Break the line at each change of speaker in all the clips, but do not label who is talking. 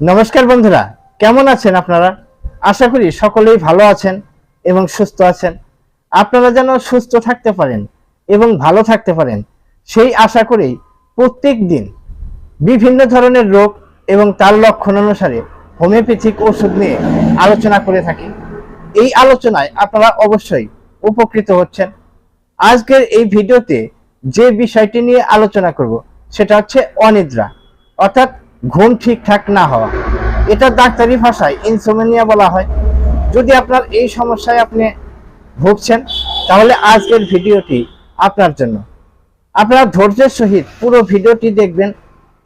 নমস্কার বন্ধুরা, কেমন আছেন আপনারা? আশা করি সকলেই ভালো আছেন এবং সুস্থ আছেন। আপনারা যেন সুস্থ থাকতে পারেন এবং ভালো থাকতে পারেন, সেই আশা করেই প্রত্যেক দিন বিভিন্ন ধরনের রোগ এবং তার লক্ষণ অনুসারে হোমিওপ্যাথিক ওষুধ নিয়ে আলোচনা করে থাকি। এই আলোচনায় আপনারা অবশ্যই উপকৃত হচ্ছেন। আজকের এই ভিডিওতে যে বিষয়টি নিয়ে আলোচনা করব, সেটা হচ্ছে অনিদ্রা। অর্থাৎ ঘুম ঠিকঠাক না হওয়া। এটা ডাক্তারি ভাষায় ইনসোমেনিয়া বলা হয়। যদি আপনার এই সমস্যায় আপনি ভুগছেন, তাহলে আজকের ভিডিওটি আপনার জন্য। আপনারা ধৈর্যের সহিত পুরো ভিডিওটি দেখবেন,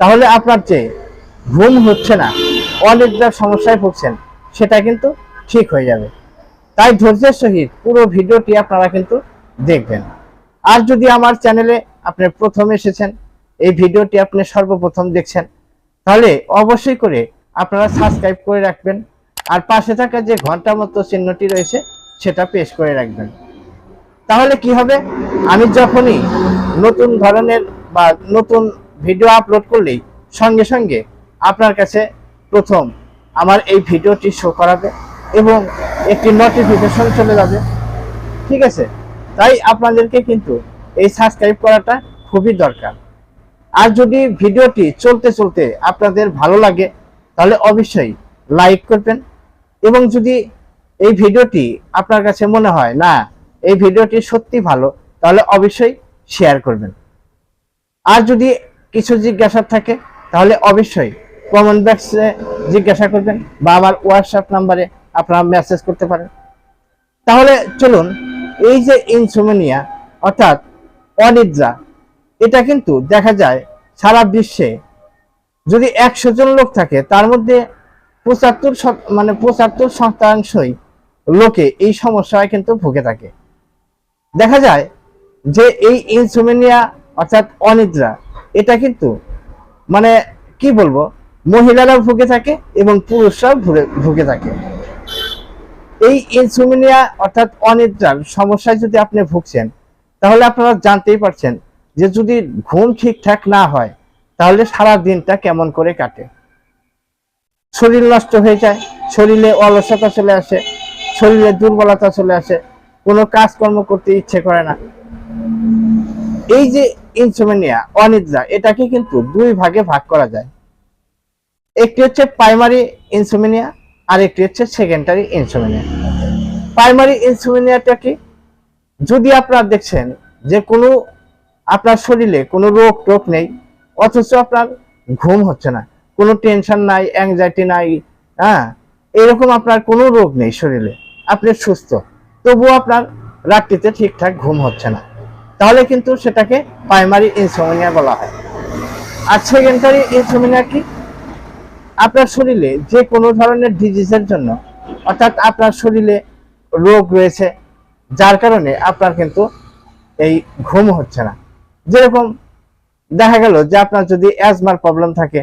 তাহলে আপনার যে ঘুম হচ্ছে না অনিদ্রার সমস্যায় ভুগছেন, সেটা কিন্তু ঠিক হয়ে যাবে। তাই ধৈর্যের সহিত পুরো ভিডিওটি আপনারা কিন্তু দেখবেন। আর যদি আমার চ্যানেলে আপনি প্রথম এসেছেন, এই ভিডিওটি আপনি সর্বপ্রথম দেখছেন তাহলে অবশ্যই করে আপনারা সাবস্ক্রাইব করে রাখবেন। আর পাশে থাকা যে ঘণ্টা মতো চিহ্নটি রয়েছে, সেটা পেশ করে রাখবেন। তাহলে কি হবে? আমি যখনই নতুন ধরনের বা নতুন ভিডিও আপলোড করলেই সঙ্গে সঙ্গে আপনার কাছে প্রথম আমার এই ভিডিওটি শো করাবে এবং একটি নোটিফিকেশন চলে যাবে। ঠিক আছে? তাই আপনাদেরকে কিন্তু এই সাবস্ক্রাইব করাটা খুবই দরকার। আর যদি ভিডিওটি চলতে চলতে আপনাদের ভালো লাগে, তাহলে অবশ্যই লাইক করবেন। এবং যদি এই ভিডিওটি আপনার কাছে মনে হয়, না, এই ভিডিওটি সত্যি ভালো, তাহলে অবশ্যই শেয়ার করবেন। আর যদি কিছু জিজ্ঞাসা থাকে, তাহলে অবশ্যই কমেন্ট বক্সে জিজ্ঞাসা করবেন বা আমার হোয়াটসঅ্যাপ নাম্বারে আপনারা মেসেজ করতে পারেন। তাহলে চলুন, এই যে ইনসোমেনিয়া অর্থাৎ অনিদ্রা এটা কিন্তু দেখা যায় সারা বিশ্বে। যদি একশো জন লোক থাকে, তার মধ্যে পঁচাত্তর মানে পঁচাত্তর শতাংশই লোকে এই সমস্যায় কিন্তু ভুগে থাকে। দেখা যায় যে এই ইনসোমেনিয়া অর্থাৎ অনিদ্রা, এটা কিন্তু মানে কি বলব, মহিলারাও ভুগে থাকে এবং পুরুষরাও ভুগে- ভুগে থাকে। এই ইনসোমেনিয়া অর্থাৎ অনিদ্রার সমস্যায় যদি আপনি ভুগছেন, তাহলে আপনারা জানতেই পারছেন যে যদি ঘুম ঠিকঠাক না হয়, তাহলে সারা দিনটা কেমন করে কাটে? শরীর নষ্ট হয়ে যায়, শরীরে অলসতা চলে আসে, শরীরে দুর্বলতা চলে আসে, কোনো কাজকর্ম করতে ইচ্ছে করে না। এই যে ইনসোমেনিয়া অনিদ্রা, এটাকে কিন্তু দুই ভাগে ভাগ করা যায়। একটি হচ্ছে প্রাইমারি ইনসোমেনিয়া আর একটি হচ্ছে সেকেন্ডারি ইনসোমেনিয়া প্রাইমারি ইনসোমেনিয়াটা কি যদি আপনারা দেখছেন যে কোনো আপনার শরীরে কোনো রোগ টোগ নেই, অথচ আপনার ঘুম হচ্ছে না, কোনো টেনশন নাই অ্যাংজাইটি নাই হ্যাঁ? এরকম আপনার কোনো রোগ নেই শরীরে, আপনি সুস্থ, তবুও আপনার রাত্রিতে ঠিকঠাক ঘুম হচ্ছে না। তাহলে কিন্তু সেটাকে প্রাইমারি ইনসোমিনিয়া বলা হয়। আর সেকেন্ডারি ইনসোমিনিয়া কি? আপনার শরীরে যে কোনো ধরনের ডিজিজের জন্য, অর্থাৎ আপনার শরীরে রোগ রয়েছে, যার কারণে আপনার কিন্তু এই ঘুম হচ্ছে না। যেরকম দেখা গেল যে আপনার যদি অ্যাজমার প্রবলেম থাকে,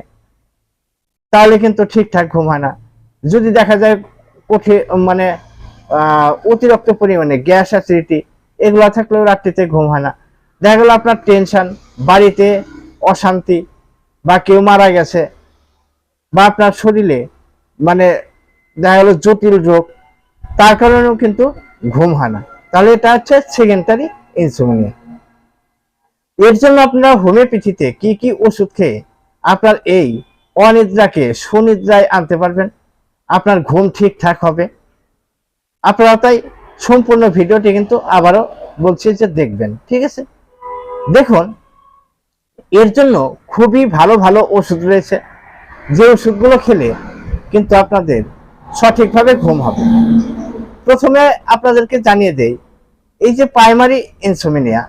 তাহলে কিন্তু ঠিকঠাক ঘুম হয় না। যদি দেখা যায় কঠিন মানে অতিরিক্ত পরিমাণে গ্যাস অ্যাসিডিটি এগুলো থাকলেও রাত্রিতে ঘুম হয় না। দেখা গেল আপনার টেনশন বাড়িতে অশান্তি, বা কেউ মারা গেছে, বা আপনার শরীরে মানে দেখা গেল জটিল রোগ, তার কারণেও কিন্তু ঘুম হয় না। তাহলে এটা হচ্ছে সেকেন্ডারি ইনসোমিনিয়া এর জন্য আপনারা হোমিওপ্যাথিতে কি কি ওষুধ খেয়ে আপনার এই অনিদ্রাকে সুনিদ্রায় আনতে পারবেন, আপনার ঘুম ঠিকঠাক হবে। আপনারা তাই সম্পূর্ণ ভিডিওটি কিন্তু আবারও বলছি যে দেখবেন, ঠিক আছে? দেখুন, এর জন্য খুবই ভালো ভালো ওষুধ রয়েছে। যে ওষুধগুলো খেলে কিন্তু আপনাদের সঠিকভাবে ঘুম হবে। প্রথমে আপনাদেরকে জানিয়ে দেই, এই যে প্রাইমারি ইনসোমিনিয়া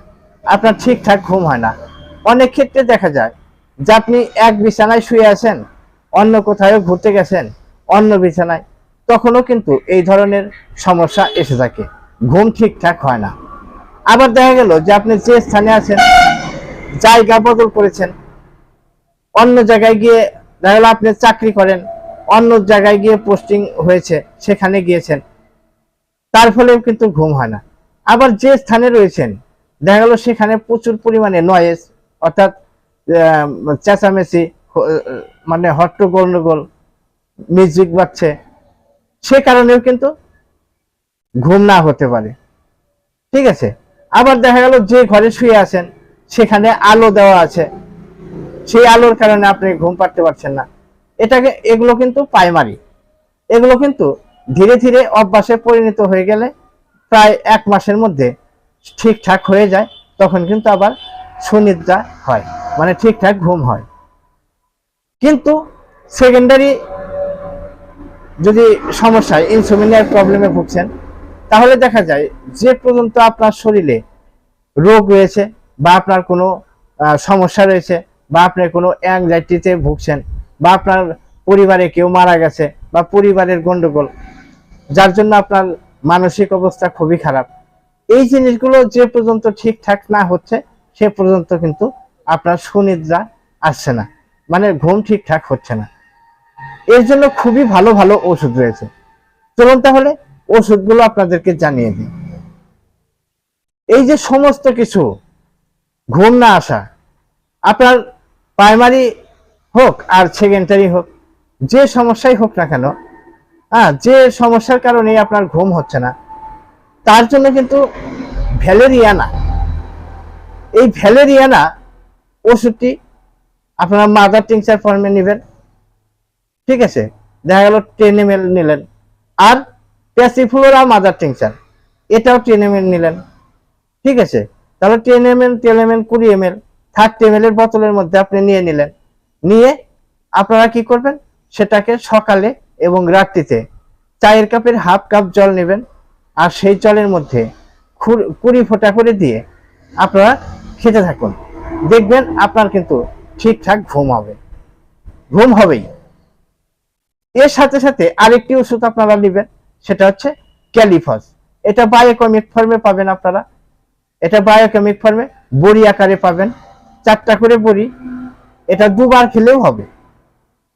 আপনার ঠিকঠাক ঘুম হয় না। অনেক ক্ষেত্রে দেখা যায় যে আপনি এক বিছানায় শুয়ে আছেন, অন্য কোথাও ঘুরতে গেছেন, অন্য বিছানায়, তখনও কিন্তু এই ধরনের সমস্যা এসে থাকে। ঘুম ঠিকঠাক হয় না। আবার দেখা গেল যে আপনি যে স্থানে আছেন, জায়গা বদল করেছেন, অন্য জায়গায় গিয়ে দেখা গেল আপনি চাকরি করেন, অন্য জায়গায় গিয়ে পোস্টিং হয়েছে, সেখানে গিয়েছেন, তার ফলেও কিন্তু ঘুম হয় না। আবার যে স্থানে রয়েছেন দেখা গেল সেখানে প্রচুর পরিমাণে নয়েজ অর্থাৎ চেঁচামেচি মানে হট্টগোল গন্ডগোল মিউজিক বাজছে। সে কারণেও কিন্তু ঘুম না হতে পারে। ঠিক আছে? আবার দেখা গেল যে ঘরে শুয়ে আছেন, সেখানে আলো দেওয়া আছে। সেই আলোর কারণে আপনি ঘুম পাড়তে পারছেন না। এটাকে, এগুলো কিন্তু প্রাইমারি এগুলো কিন্তু ধীরে ধীরে অভ্যাসে পরিণত হয়ে গেলে প্রায় এক মাসের মধ্যে ঠিকঠাক হয়ে যায়, তখন কিন্তু আবার সুনিদ্রা হয় মানে ঠিকঠাক ঘুম হয়। কিন্তু সেকেন্ডারি যদি সমস্যায় ইনসোমিনিয়ার প্রবলেমে ভুগছেন, তাহলে দেখা যায় যে পর্যন্ত আপনার শরীরে রোগ রয়েছে বা আপনার কোনো সমস্যা রয়েছে বা আপনি কোনো অ্যাংজাইটিতে ভুগছেন বা আপনার পরিবারে কেউ মারা গেছে বা পরিবারের গন্ডগোল, যার জন্য আপনার মানসিক অবস্থা খুবই খারাপ। এই জিনিসগুলো যে পর্যন্ত ঠিকঠাক না হচ্ছে, সে পর্যন্ত কিন্তু আপনার সুনিদ্রা আসছে না। মানে ঘুম ঠিকঠাক হচ্ছে না। এর জন্য খুবই ভালো ভালো ওষুধ রয়েছে। চলুন তাহলে ওষুধগুলো আপনাদেরকে জানিয়ে দিই। এই যে সমস্ত কিছু, ঘুম না আসা, আপনার প্রাইমারি হোক আর সেকেন্ডারি হোক, যে সমস্যাই হোক না কেন হ্যাঁ যে সমস্যার কারণে আপনার ঘুম হচ্ছে না তার জন্য কিন্তু ভ্যালেরিয়ানা এই ভ্যালেরিয়ানা ওষুধটি আপনারা মাদার টিংচার ফর্মে নেবেন। ঠিক আছে? দেখা গেল টেন এম এল নিলেন। আর প্যাসিফ্লোরা মাদার টিংচার এটাও টেন এম এল নিলেন। ঠিক আছে? তাহলে ten M L ten M L কুড়ি M L thirty M L এর বোতলের মধ্যে আপনি নিয়ে নিলেন। নিয়ে আপনারা কি করবেন? সেটাকে সকালে এবং রাত্রিতে চায়ের কাপের হাফ কাপ জল নেবেন। আর সেই জলের মধ্যে কুড়ি ফোঁটা করে দিয়ে আপনারা খেতে থাকুন। দেখবেন আপনার কিন্তু ঠিকঠাক ঘুম হবে। ঘুম হবেই। এর সাথে সাথে আরেকটি ওষুধ আপনারা নেবেন, সেটা হচ্ছে ক্যালিফস। এটা বায়োকেমিক ফর্মে পাবেন আপনারা। এটা বায়োকেমিক ফর্মে বড়ি আকারে পাবেন। চারটা করে বড়ি। এটা দুবার খেলেও হবে।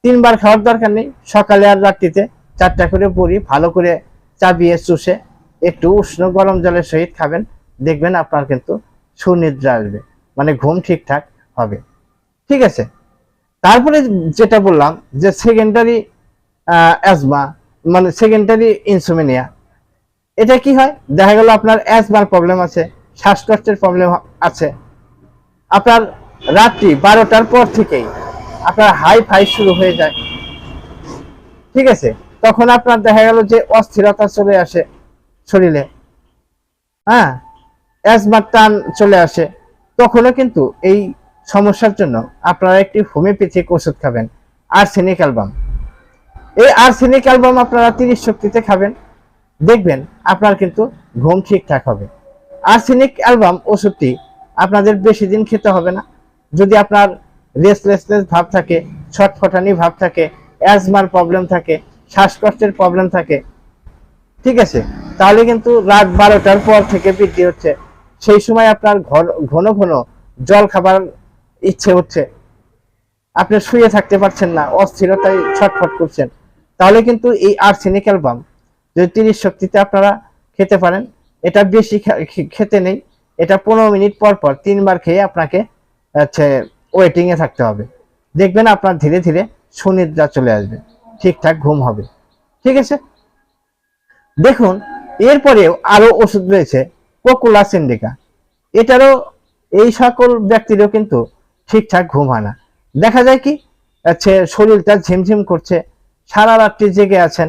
তিনবার খাওয়ার দরকার নেই। সকালে আর রাত্রিতে চারটা করে বড়ি ভালো করে চাবিয়ে চুষে একটু উষ্ণ গরম জলের সহিত খাবেন। দেখবেন আপনার কিন্তু সুনিদ্রা আসবে। মানে ঘুম ঠিকঠাক হবে। ঠিক আছে? তারপরে যেটা বললাম যে সেকেন্ডারি অ্যাজমা মানে সেকেন্ডারি ইনসোমিনিয়া এটা কি হয়? দেখা গেল আপনার অ্যাজমার প্রবলেম আছে, শ্বাসকষ্টের প্রবলেম আছে। আপনার রাত্রি বারোটার পর থেকেই আপনার হাই ফাই শুরু হয়ে যায়। ঠিক আছে? তখন আপনার দেখা গেল যে অস্থিরতা চলে আসে। শরীরে। হ্যাঁ অ্যাজমার টান চলে আসে। তখনও কিন্তু এই সমস্যার জন্য আপনারা একটি হোমিওপ্যাথিক ওষুধ খাবেন আর্সেনিক অ্যালবাম এই আর্সেনিক অ্যালবাম আপনারা তিরিশ শক্তিতে খাবেন। দেখবেন আপনার কিন্তু ঘুম ঠিকঠাক হবে। আর্সেনিক অ্যালবাম ওষুধটি আপনাদের বেশি দিন খেতে হবে না। যদি আপনার রেস্টলেসনেস ভাব থাকে, ছটফটানি ভাব থাকে অ্যাজমার প্রবলেম থাকে, শ্বাসকষ্টের প্রবলেম থাকে, ঠিক আছে? তাহলে কিন্তু রাত বারোটার পর থেকে বৃদ্ধি হচ্ছে। সেই সময় আপনার ঘন- ঘন জল খাবার ইচ্ছে হচ্ছে। আপনি শুয়ে থাকতে পারছেন না, অস্থিরতায় ছটফট করছেন। তাহলে কিন্তু এই আর্সেনিক অ্যালবাম, যদি তিরিশ শক্তিতে আপনারা খেতে পারেন, এটা বেশি খেতে নেই। এটা পনেরো মিনিট পর পর তিনবার খেয়ে আপনাকে হচ্ছে ওয়েটিংয়ে থাকতে হবে। দেখবেন আপনার ধীরে ধীরে সুনিদ্রা চলে আসবে, ঠিকঠাক ঘুম হবে। ঠিক আছে? দেখুন এরপরেও আরও ওষুধ রয়েছে পকুলা সিন্ডিকা। এটারও এই সকল ব্যক্তিরও কিন্তু ঠিকঠাক ঘুম হয় না। দেখা যায় কি, হচ্ছে শরীরটা ঝিমঝিম করছে, সারা রাত্রি জেগে আছেন।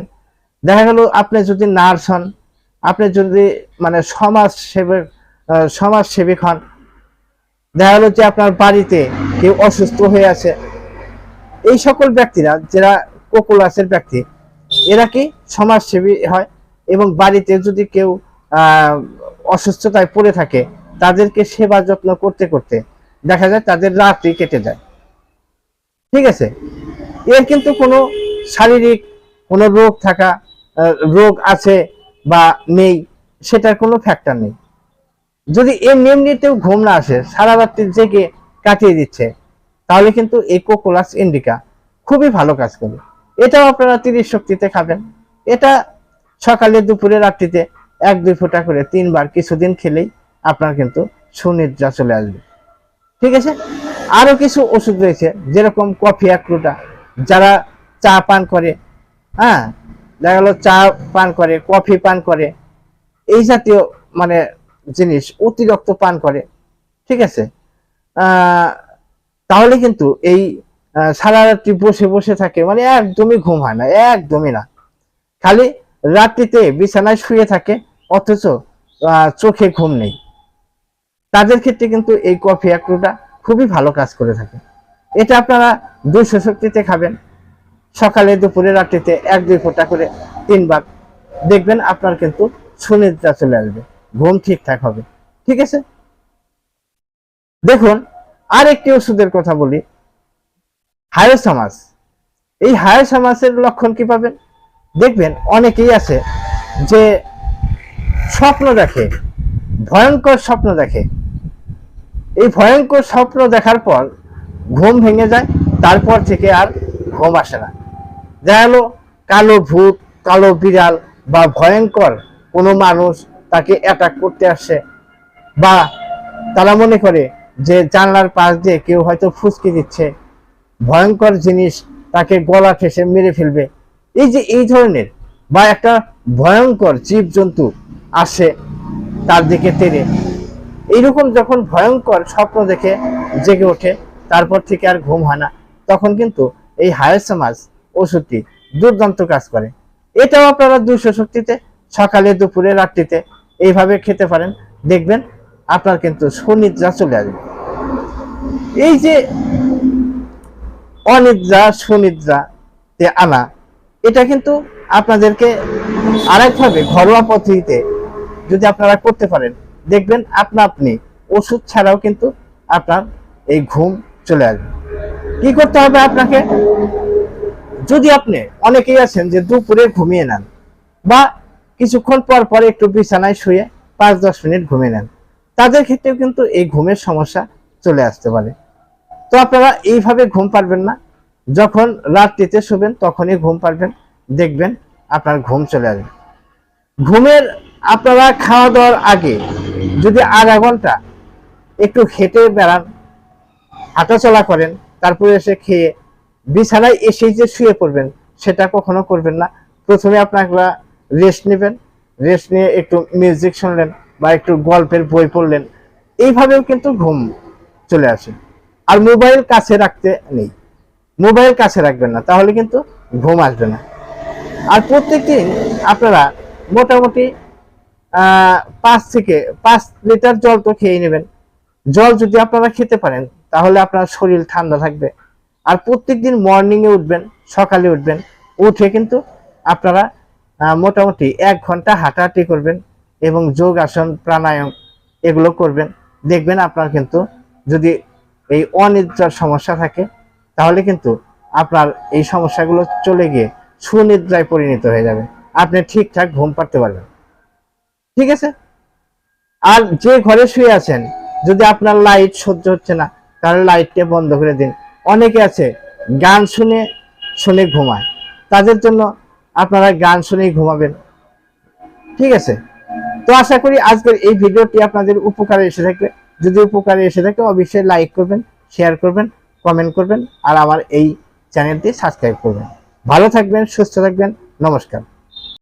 দেখা গেল আপনি যদি নার্স হন, আপনি যদি মানে সমাজ সেবক সমাজ সেবিক হন, দেখা গেল যে আপনার বাড়িতে কেউ অসুস্থ হয়ে আছে। এই সকল ব্যক্তিরা, যারা কোকুলাসের ব্যক্তি, এরা কি সমাজসেবী হয়? এবং বাড়িতে যদি কেউ অসুস্থতায় পড়ে থাকে, তাদেরকে সেবা যত্ন করতে করতে দেখা যায় তাদের রাত্রি কেটে যায়। ঠিক আছে? এর কিন্তু কোনো শারীরিক কোনো রোগ থাকা রোগ আছে বা নেই, সেটার কোনো ফ্যাক্টর নেই। যদি এমনি এমনিতেও ঘুম না আসে, সারা রাত্রি জেগে কাটিয়ে দিচ্ছে, তাহলে কিন্তু এই কোকোলাস ইন্ডিকা খুবই ভালো কাজ করবে এটাও আপনারা তিরিশ শক্তিতে খাবেন। এটা সকালে দুপুরে রাত্রিতে এক, দুই ফোঁটা করে তিনবার কিছুদিন খেলেই আপনার কিন্তু সুনিদ্রা চলে আসবে। ঠিক আছে? আরও কিছু ওষুধ রয়েছে, যেরকম কফি অ্যাক্রুটা যারা চা পান করে হ্যাঁ? দেখা গেলো চা পান করে, কফি পান করে, এই জাতীয় মানে জিনিস অতিরিক্ত পান করে, ঠিক আছে? তাহলে কিন্তু এই সারা রাত্রি বসে বসে থাকে মানে একদমই ঘুম হয় না, একদমই না। খালি রাত্রিতে বিছানায় শুয়ে থাকে, অথচ চোখে ঘুম নেই। তাদের ক্ষেত্রে কিন্তু এই কফি একটুটা খুবই ভালো কাজ করে থাকে। এটা আপনারা দুইশো শক্তিতে খাবেন। সকালে, দুপুরে, রাত্রিতে এক, দুই ফোঁটা করে তিনবার দেখবেন আপনার কিন্তু সুনিদ্রা চলে আসবে, ঘুম ঠিকঠাক হবে। ঠিক আছে? দেখুন আর একটি ওষুধের কথা বলি। হায়োসামাস। এই হায়োসামাসের লক্ষণ কি পাবেন? দেখবেন অনেকেই আছে যে স্বপ্ন দেখে, ভয়ঙ্কর স্বপ্ন দেখে। এই ভয়ঙ্কর স্বপ্ন দেখার পর ঘুম ভেঙে যায়, তারপর থেকে আর ঘুম আসে না। দেখা গেলো কালো ভূত, কালো বিড়াল বা ভয়ঙ্কর কোনো মানুষ তাকে অ্যাটাক করতে আসে বা তারা মনে করে যে জানলার পাশ দিয়ে কেউ হয়তো ফুসকি দিচ্ছে। ভয়ঙ্কর জিনিস তাকে গলা ঠেসে মেরে ফেলবে। এই যে এই ধরনের বা একটা ভয়ঙ্কর জীবজন্তু আসে তার দিকে তেড়ে এইরকম যখন ভয়ঙ্কর স্বপ্ন দেখে জেগে ওঠে, তারপর থেকে আর ঘুম হয় না। তখন কিন্তু এই হায়াসমাজ ওষুধটি দুর্দান্ত কাজ করে। এটাও আপনারা দুইশো শক্তিতে, সকালে, দুপুরে, রাত্রিতে এইভাবে খেতে পারেন। দেখবেন আপনার কিন্তু সুনিদ্রা চলে আসবে। এই যে অনিদ্রা সুনিদ্রা তে আনা এটা কিন্তু আপনাদেরকে আরেকভাবে ঘরোয়া পদ্ধতিতে যদি আপনারা করতে পারেন, দেখবেন আপনা আপনি ওষুধ ছাড়াও কিন্তু আপনার এই ঘুম চলে আসবে। কি করতে হবে আপনাকে? যদি আপনি অনেকেই আছেন যে দুপুরে ঘুমিয়ে নেন বা কিছুক্ষণ পর পর একটু বিছানায় শুয়ে পাঁচ দশ মিনিট ঘুমিয়ে নেন, তাদের ক্ষেত্রেও কিন্তু এই ঘুমের সমস্যা চলে আসতে পারে। তো আপনারা এইভাবে ঘুম পারবেন না যখন রাত্রিতে শুবেন, তখনই ঘুম পারবেন দেখবেন আপনার ঘুম চলে আসবে। ঘুমের আপনারা খাওয়া দাওয়ার আগে যদি আধা ঘণ্টা একটু হেঁটে বেড়ান হাঁটাচলা করেন, তারপরে এসে খেয়ে বিছানায় এসেই যে শুয়ে পড়বেন, সেটা কখনো করবেন না। প্রথমে আপনারা রেস্ট নেবেন রেস্ট নিয়ে একটু মিউজিক শুনলেন বা একটু গল্পের বই পড়লেন, এইভাবেও কিন্তু ঘুম চলে আসে। আর মোবাইল কাছে রাখতে নেই। মোবাইল কাছে রাখবেন না, তাহলে কিন্তু ঘুম আসবে না। আর প্রত্যেকদিন আপনারা মোটামুটি পাঁচ থেকে পাঁচ লিটার জল তো খেয়ে নেবেন। জল যদি আপনারা খেতে পারেন, তাহলে আপনার শরীর ঠান্ডা থাকবে। আর প্রত্যেক দিন মর্নিংয়ে উঠবেন, সকালে উঠবেন, উঠে কিন্তু আপনারা মোটামুটি এক ঘণ্টা হাঁটাহাঁটি করবেন এবং যোগ আসন প্রাণায়াম এগুলো করবেন। দেখবেন আপনার কিন্তু যদি এই অনিদ্রার সমস্যা থাকে তাহলে কিন্তু আপনার এই সমস্যাগুলো চলে গিয়ে সুনিদ্রায় পরিণত হয়ে যাবে। আপনি ঠিকঠাক ঘুম পাড়তে পারবেন ঠিক আছে? আর যে ঘরে শুয়ে আছেন, যদি আপনার লাইট সহ্য হচ্ছে না, তাহলে লাইটটা বন্ধ করে দিন। অনেকে আছে, গান শুনে শুনে ঘুমায়। তাদের জন্য আপনারা গান শুনেই ঘুমাবেন। ঠিক আছে? তো আশা করি আজকের এই ভিডিওটি আপনাদের উপকারে এসে থাকবে। যদি উপকারে এসে থাকে, অবশ্যই লাইক করবেন শেয়ার করবেন। কমেন্ট করবেন আর আমার এই চ্যানেলটি সাবস্ক্রাইব করবেন। ভালো থাকবেন সুস্থ থাকবেন নমস্কার।